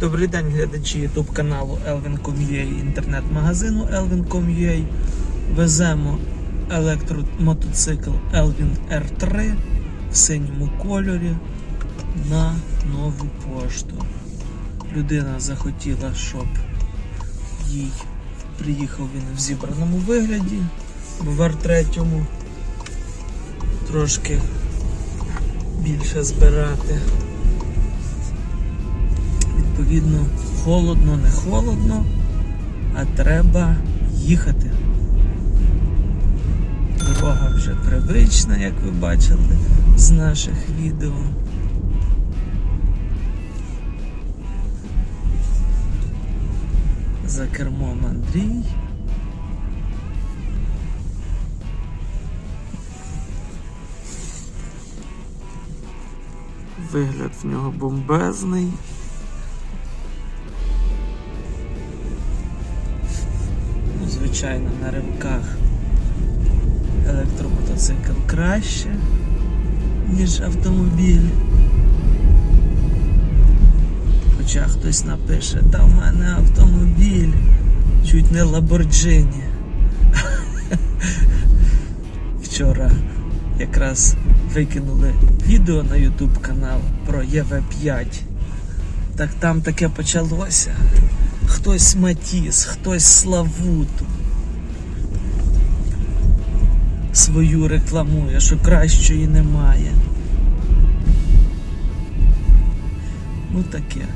Добрий день, глядачі YouTube каналу Elvin.com.ua інтернет-магазину Elvin.com.ua Веземо електромотоцикл Elvin R3 в синьому кольорі на нову пошту. Людина захотіла, щоб їй приїхав він в зібраному вигляді, в R3 трошки більше збирати. Відповідно, холодно, не холодно, а треба їхати. Дорога вже привична, як ви бачили з наших відео. За кермом Андрій. Вигляд в нього бомбезний. Звичайно, на ривках електромотоцикл краще, ніж автомобіль. Хоча хтось напише, та в мене автомобіль, чуть не Ламборджині. Вчора якраз викинули відео на YouTube канал про ЄВ5. Так там таке почалося. Хтось Матіс, хтось Славуту. Свою рекламує, що кращої немає. Ну таке.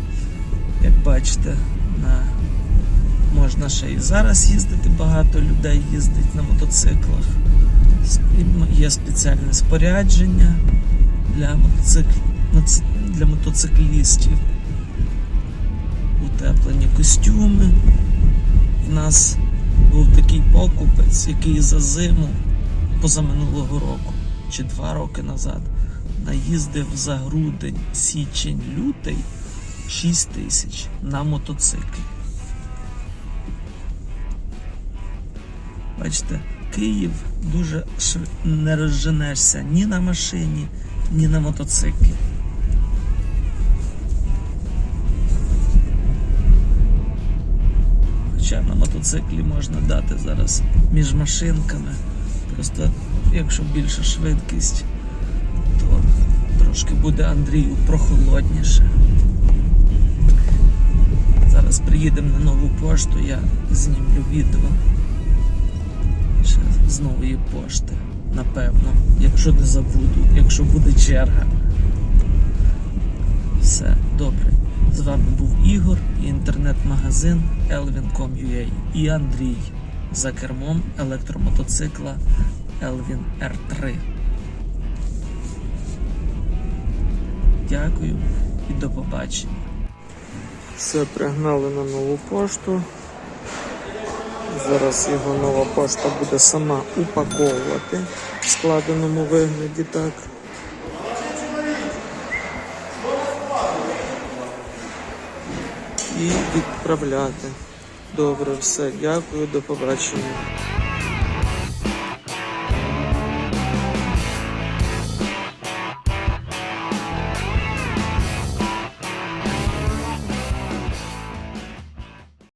Як бачите, на... можна ще і зараз їздити, багато людей їздить на мотоциклах. Є спеціальне спорядження для, мотоцикл... для мотоциклістів. Утеплені костюми. У нас був такий покупець, який за зиму позаминулого року чи два роки назад наїздив за грудень, січень, лютий 6 тисяч на мотоциклі. Бачите, Київ дуже шв... не розженешся ні на машині, ні на мотоциклі. Хоча на мотоциклі можна дати зараз між машинками. Просто якщо більша швидкість, то трошки буде Андрію прохолодніше. Зараз приїдемо на нову пошту, я знімлю відео ще з нової пошти. Напевно, якщо не забуду, якщо буде черга. Все, добре. З вами був Ігор і інтернет-магазин Elvin.com.ua і Андрій за кермом електромотоцикла Elvin R3. Дякую і до побачення. Все пригнали на нову пошту. Зараз його нова пошта буде сама упаковувати в складеному вигляді так. І відправляти. Добре, все, дякую, до побачення.